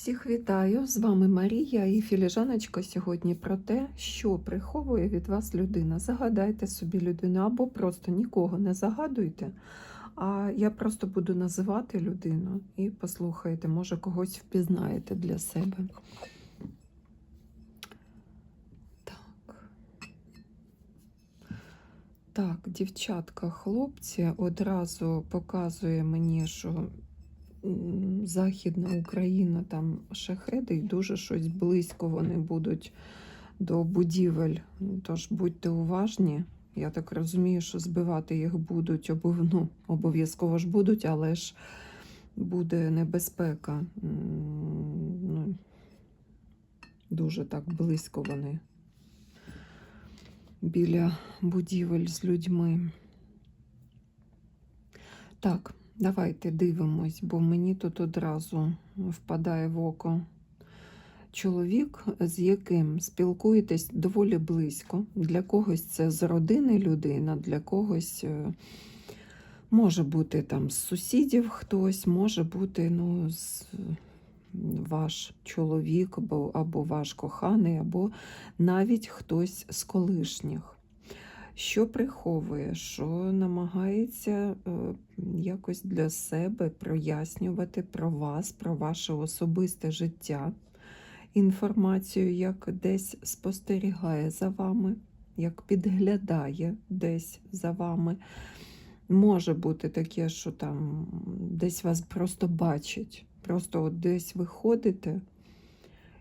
Всіх вітаю! З вами Марія і філіжаночка сьогодні про те, що приховує від вас людина. Загадайте собі людину або просто нікого не загадуйте. А я просто буду називати людину і послухайте, може когось впізнаєте для себе. Так. Так, дівчатка, хлопці одразу показує мені, що Західна Україна, там шахеди, і дуже щось близько вони будуть до будівель. Тож будьте уважні. Я так розумію, що збивати їх будуть ну, обов'язково ж будуть, але ж буде небезпека. Ну, дуже так близько вони біля будівель з людьми. Так, давайте дивимось, бо мені тут одразу впадає в око чоловік, з яким спілкуєтесь доволі близько. Для когось це з родини людина, для когось е, може бути там з сусідів хтось, може бути ну, з, ваш чоловік або, або ваш коханий, або навіть хтось з колишніх. Що приховує, що намагається е, якось для себе прояснювати про вас, про ваше особисте життя, інформацію, як десь спостерігає за вами, як підглядає десь за вами. Може бути таке, що там десь вас просто бачить, просто от десь ви ходите,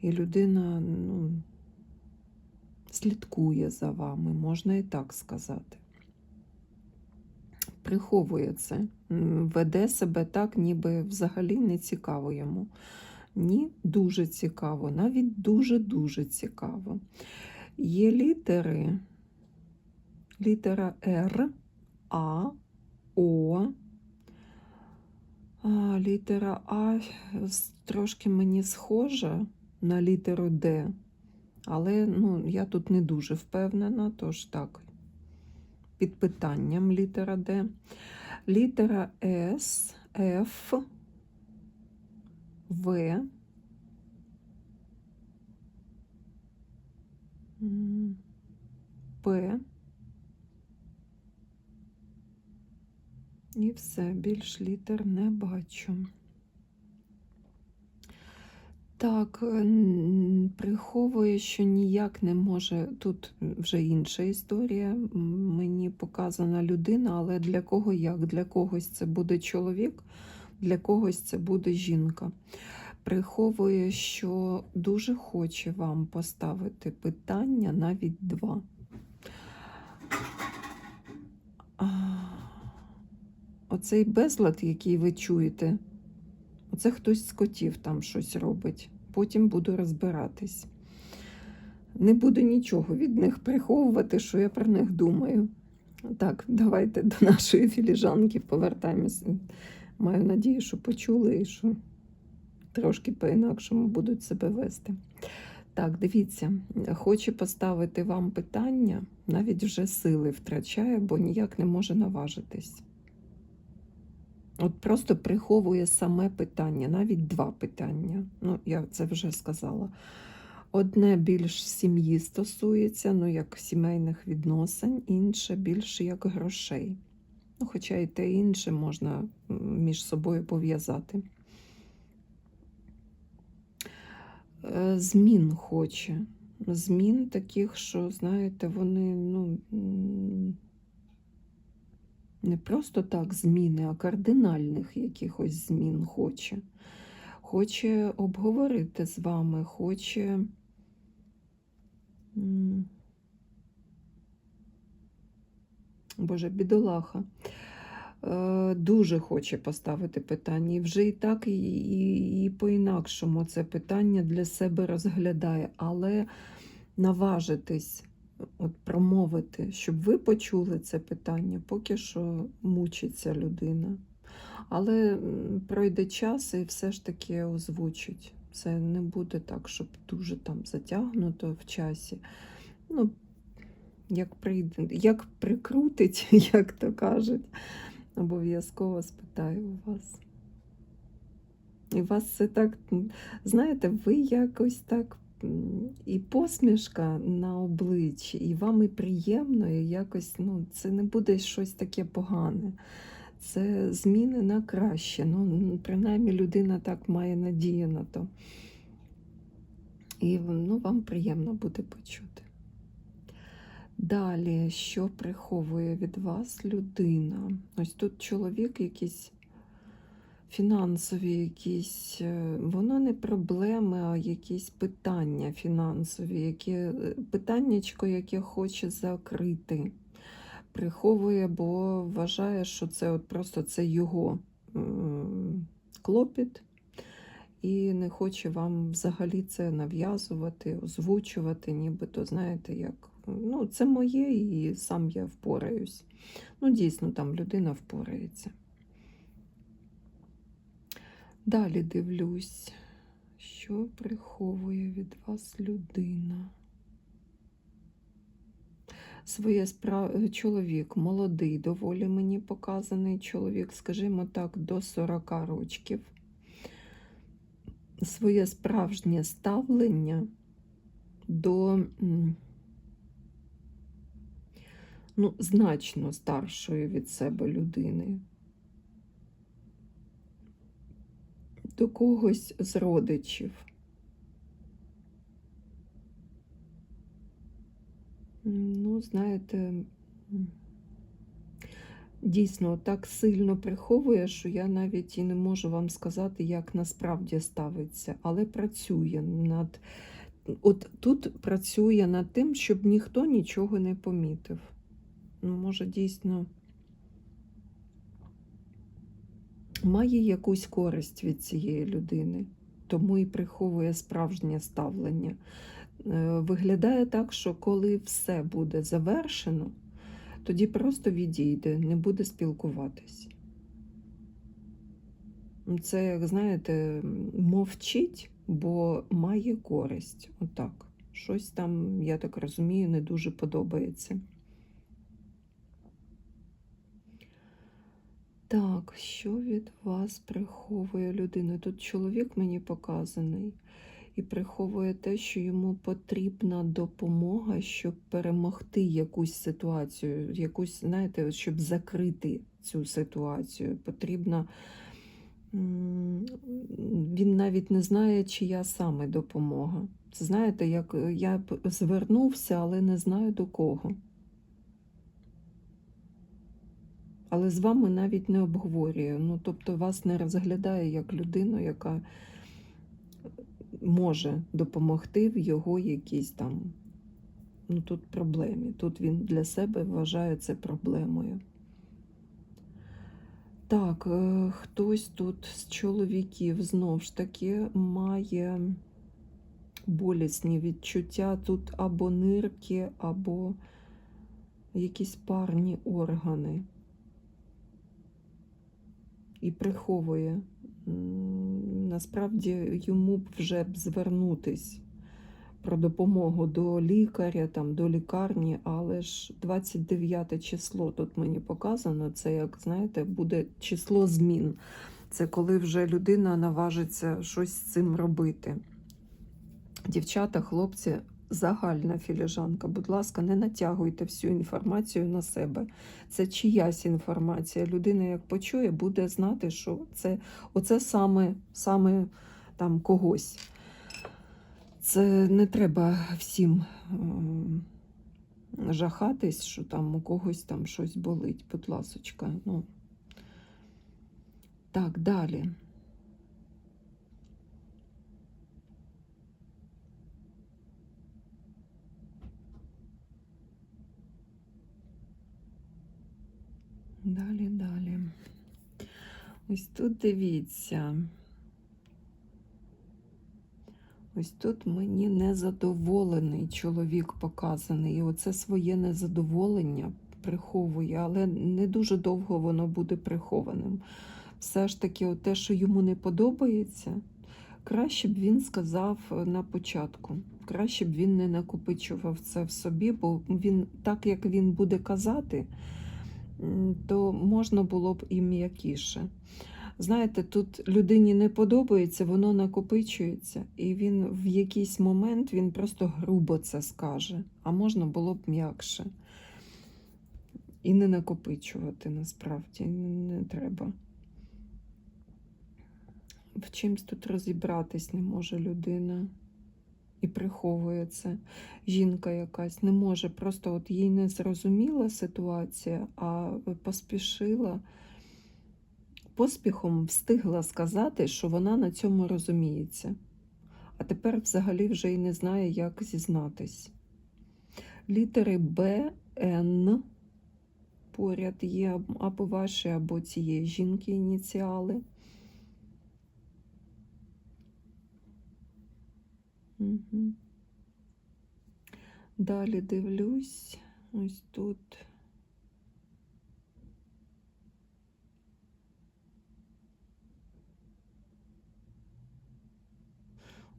і людина ну, слідкує за вами, можна і так сказати. Приховує це, веде себе так, ніби взагалі не цікаво йому. Ні, дуже цікаво, навіть дуже-дуже цікаво. Є літери, літера Р, А, О. А, літера А трошки мені схожа на літеру Д, але ну, я тут не дуже впевнена, тож так, під питанням літера Д. Літера С, Ф, В. П. І все, більш літер не бачу. Так, приховує, що ніяк не може. Тут вже інша історія. Мені показана людина, але для кого як? Для когось це буде чоловік, для когось це буде жінка. Приховує, що дуже хоче вам поставити питання, навіть два. Оцей безлад, який ви чуєте, оце хтось з котів там щось робить. Потім буду розбиратись. Не буду нічого від них приховувати, що я про них думаю. Так, давайте до нашої філіжанки повертаємось. Маю надію, що почули і що трошки по-інакшому будуть себе вести. Так, дивіться, хоче поставити вам питання, навіть вже сили втрачає, бо ніяк не може наважитись. От просто приховує саме питання, навіть два питання. Ну, я це вже сказала. Одне більш сім'ї стосується, ну як сімейних відносин, інше більше як грошей. Ну, хоча і те інше можна між собою пов'язати. Е, Змін хоче. Змін таких, що, знаєте, вони ну, не просто так зміни, а кардинальних якихось змін хоче. Хоче обговорити з вами, хоче. Боже, бідолаха. Е, Дуже хоче поставити питання. І вже і так, і, і, і по-інакшому це питання для себе розглядає, але наважитись от промовити, щоб ви почули це питання, поки що мучиться людина. Але пройде час і все ж таки озвучить. Це не буде так, щоб дуже там затягнуто в часі. Ну, як прийде, як прикрутить, як то кажуть, обов'язково спитаю у вас. І вас це так, знаєте, ви якось так і посмішка на обличчі, і вам і приємно, і якось ну, це не буде щось таке погане. Це зміни на краще. Ну, принаймні людина так має надію на то. І ну, вам приємно буде почути. Далі, що приховує від вас людина? Ось тут чоловік якийсь фінансові якісь, е, воно не проблеми, а якісь питання фінансові, яке, питаннячко, яке хоче закрити. Приховує, бо вважає, що це от просто це його клопіт, і не хоче вам взагалі це нав'язувати, озвучувати, нібито, знаєте, як ну, це моє, і сам я впораюсь. Ну, дійсно, там людина впорається. Далі дивлюсь, що приховує від вас людина. Своє справ... чоловік молодий, доволі мені показаний чоловік, скажімо так, до 40 років. Своє справжнє ставлення до ну, значно старшої від себе людини. До когось з родичів. Ну, знаєте, дійсно так сильно приховує, що я навіть і не можу вам сказати, як насправді ставиться, але працює над. От тут працює над тим, щоб ніхто нічого не помітив. Ну, Може, дійсно має якусь користь від цієї людини, тому і приховує справжнє ставлення. Е, Виглядає так, що коли все буде завершено, тоді просто відійде, не буде спілкуватись. Це, як знаєте, мовчить, бо має користь. Отак. Щось там, я так розумію, не дуже подобається. Так, що від вас приховує людина? Тут чоловік мені показаний і приховує те, що йому потрібна допомога, щоб перемогти якусь ситуацію, якусь, знаєте, щоб закрити цю ситуацію. Потрібна. Він навіть не знає, чия саме допомога. Знаєте, як я звернувся, але не знаю до кого. Але з вами навіть не обговорює. Ну, тобто вас не розглядає як людину, яка може допомогти в його якійсь там ну, тут проблемі. Тут він для себе вважає це проблемою. Так, е, хтось тут з чоловіків знов ж таки має болісні відчуття. Тут або нирки, або якісь парні органи. І приховує. Насправді йому б вже б звернутись про допомогу до лікаря, там, до лікарні, але ж 29 число тут мені показано, це, як знаєте, буде число змін. Це коли вже людина наважиться щось з цим робити. Дівчата, хлопці, загальна філіжанка. Будь ласка, не натягуйте всю інформацію на себе. Це чиясь інформація. Людина, як почує, буде знати, що це оце саме, саме там когось. Це не треба всім ем, жахатись, що там у когось там щось болить, будь ласочка. Ну. Так, далі. Далі, далі. Ось тут дивіться. Ось тут мені незадоволений чоловік показаний. І оце своє незадоволення приховує, але не дуже довго воно буде прихованим. Все ж таки, те, що йому не подобається, краще б він сказав на початку. Краще б він не накопичував це в собі, бо він, так як він буде казати, то можна було б і м'якіше. Знаєте, тут людині не подобається, воно накопичується, і він в якийсь момент він просто грубо це скаже, а можна було б м'якше. І не накопичувати насправді не треба. В чимсь тут розібратись не може людина і приховує це. Жінка якась не може, просто от їй не зрозуміла ситуація, а поспішила, поспіхом встигла сказати, що вона на цьому розуміється. А тепер взагалі вже й не знає, як зізнатись. Літери Б, Н поряд є або ваші, або цієї жінки ініціали. Угу. Далі дивлюсь, ось тут.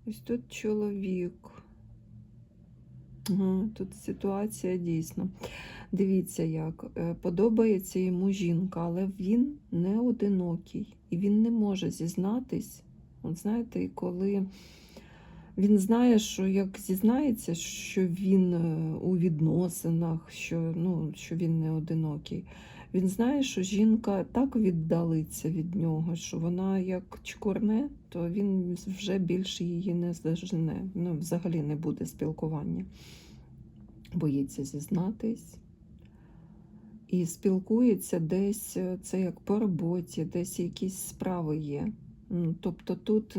Ось тут чоловік. Тут ситуація дійсно. Дивіться, як е, подобається йому жінка, але він не одинокий і він не може зізнатись. От знаєте, коли він знає, що як зізнається, що він е, у відносинах, що, ну, що він не одинокий. Він знає, що жінка так віддалиться від нього, що вона як чкурне, то він вже більше її не зажене. Ну, взагалі не буде спілкування. Боїться зізнатись. І спілкується десь, е, це як по роботі, десь якісь справи є. Тобто тут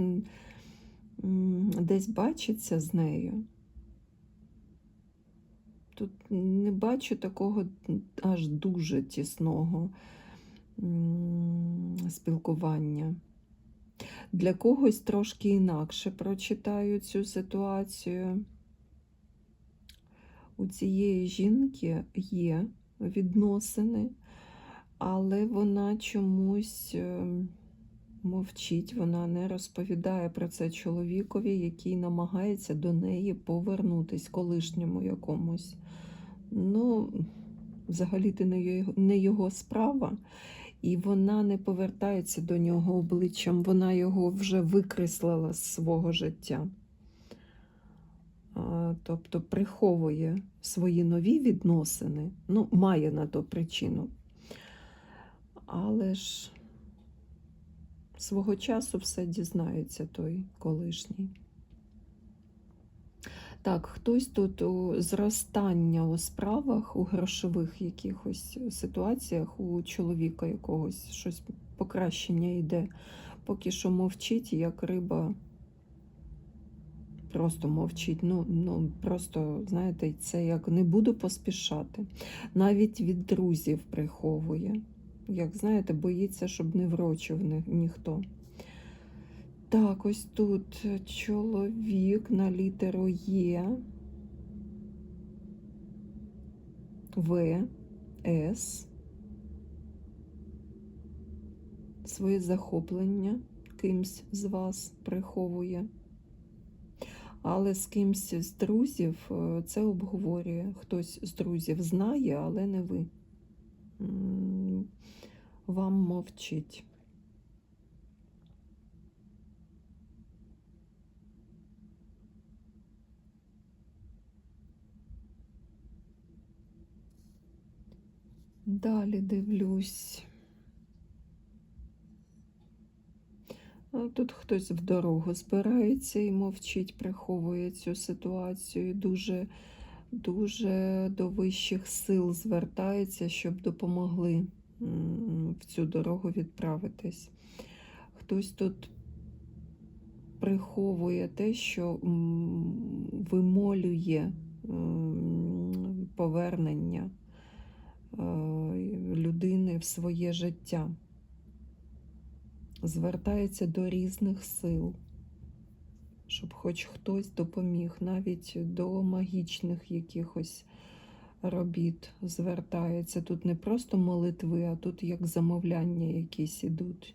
десь бачиться з нею. Тут не бачу такого аж дуже тісного спілкування. Для когось трошки інакше прочитаю цю ситуацію. У цієї жінки є відносини, але вона чомусь. Мовчить, вона не розповідає про це чоловікові, який намагається до неї повернутись колишньому якомусь. Ну, взагалі ти не його справа, і вона не повертається до нього обличчям, вона його вже викреслила з свого життя. Тобто приховує свої нові відносини, ну, має на то причину. Але ж свого часу все дізнається той колишній. Так, хтось тут у зростання у справах, у грошових якихось ситуаціях у чоловіка якогось щось покращення йде, поки що мовчить, як риба. Просто мовчить. Ну, ну просто, знаєте, це як не буду поспішати. Навіть від друзів приховує як знаєте, боїться, щоб не врочив ні, ніхто. Так, ось тут чоловік на літеру Є, В, С. Своє захоплення кимсь з вас приховує. Але з кимсь з друзів е, це обговорює. Хтось з друзів знає, але не ви вам мовчить. Далі дивлюсь. Тут хтось в дорогу збирається і мовчить, приховує цю ситуацію. Дуже дуже до вищих сил звертається, щоб допомогли в цю дорогу відправитись. Хтось тут приховує те, що вимолює повернення е, людини в своє життя, звертається до різних сил, щоб хоч хтось допоміг, навіть до магічних якихось робіт звертається. Тут не просто молитви, а тут як замовляння якісь ідуть.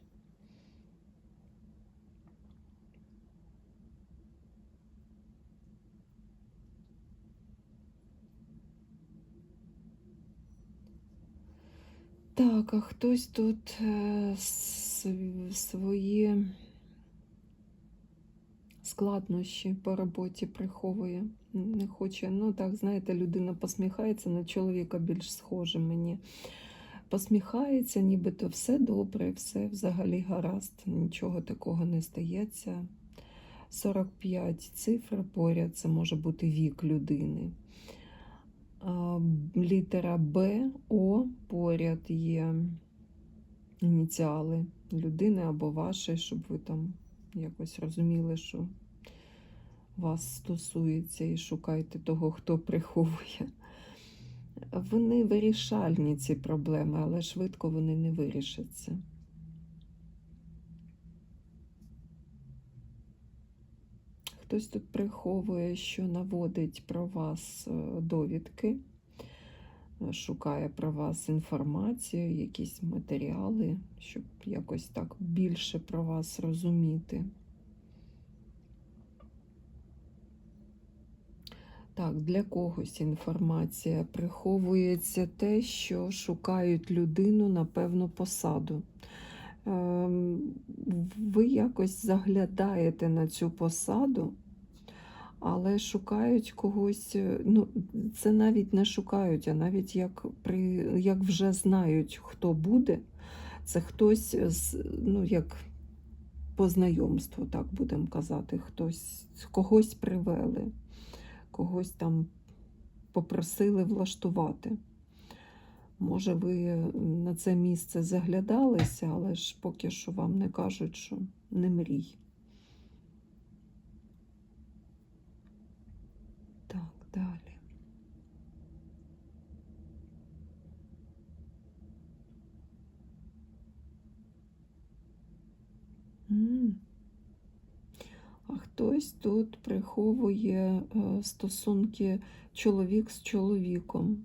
Так, а хтось тут е, св- свої складнощі по роботі приховує. Не хоче. Ну так, знаєте, людина посміхається на чоловіка більш схоже мені. Посміхається, нібито все добре, все взагалі гаразд, нічого такого не стається. 45 цифр поряд, це може бути вік людини. Літера Б, О поряд є ініціали людини або ваші, щоб ви там якось розуміли, що вас стосується, і шукайте того, хто приховує. Вони вирішальні, ці проблеми, але швидко вони не вирішаться. Хтось тут приховує, що наводить про вас е, довідки, е, шукає про вас інформацію, якісь матеріали, щоб якось так більше про вас розуміти. Так, для когось інформація приховується те, що шукають людину на певну посаду. Ем, Ви якось заглядаєте на цю посаду, але шукають когось. е, Ну, це навіть не шукають, а навіть як, при, як вже знають, хто буде, це хтось ну, як по знайомству, так будемо казати, хтось, когось привели когось там попросили влаштувати. Може, ви на це місце заглядалися, але ж поки що вам не кажуть, що не мрій. Так, далі. М. А хтось тут приховує е, стосунки чоловік з чоловіком.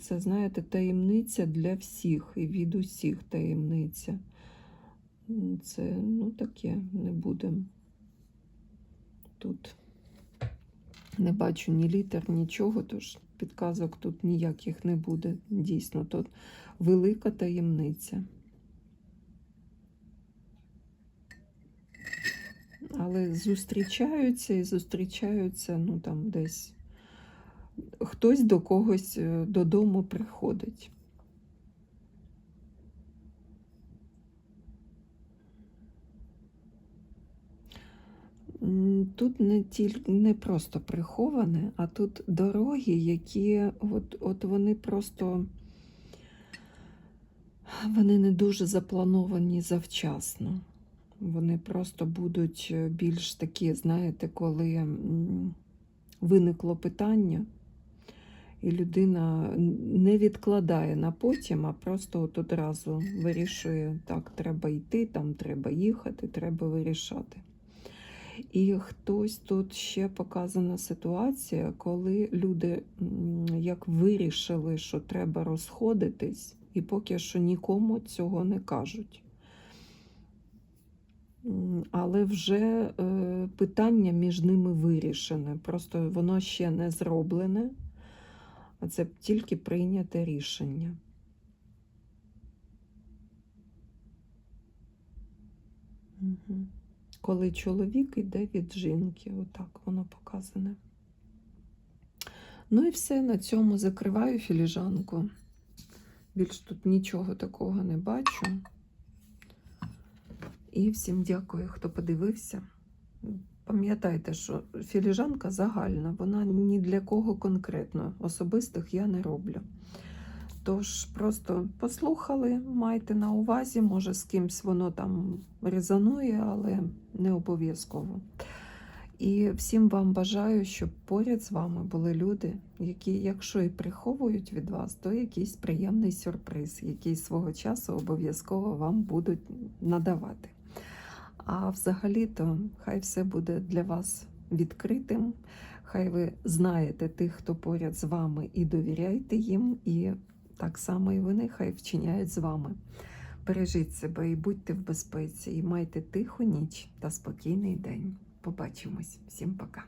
Це, знаєте, таємниця для всіх і від усіх таємниця. Це, ну, таке, не будемо. Тут не бачу ні літер, нічого, тож підказок тут ніяких не буде. Дійсно, тут велика таємниця. Але зустрічаються і зустрічаються, ну там десь хтось до когось е, додому приходить. Тут не тільки не просто приховане, а тут дороги, які от, от вони просто вони не дуже заплановані завчасно. Вони просто будуть е, більш такі, знаєте, коли виникло питання, і людина не відкладає на потім, а просто от одразу вирішує, так, треба йти, там треба їхати, треба вирішати. І хтось тут ще показана ситуація, коли люди як вирішили, що треба розходитись, і поки що нікому цього не кажуть. Але вже е, питання між ними вирішене. Просто воно ще не зроблене, а це тільки прийняте рішення. Угу. Коли чоловік йде від жінки, отак воно показане. Ну і все, на цьому закриваю філіжанку. Більш тут нічого такого не бачу. І всім дякую, хто подивився. Пам'ятайте, що філіжанка загальна, вона ні для кого конкретно. Особистих я не роблю. Тож просто послухали, майте на увазі, може з кимсь воно там резонує, але не обов'язково. І всім вам бажаю, щоб поряд з вами були люди, які, якщо і приховують від вас, то якийсь приємний сюрприз, який свого часу обов'язково вам будуть надавати. А взагалі-то хай все буде для вас відкритим. Хай ви знаєте тих, хто поряд з вами, і довіряйте їм, і так само і вони хай вчиняють з вами. Бережіть себе і будьте в безпеці, і майте тиху ніч та спокійний день. Побачимось. Всім пока.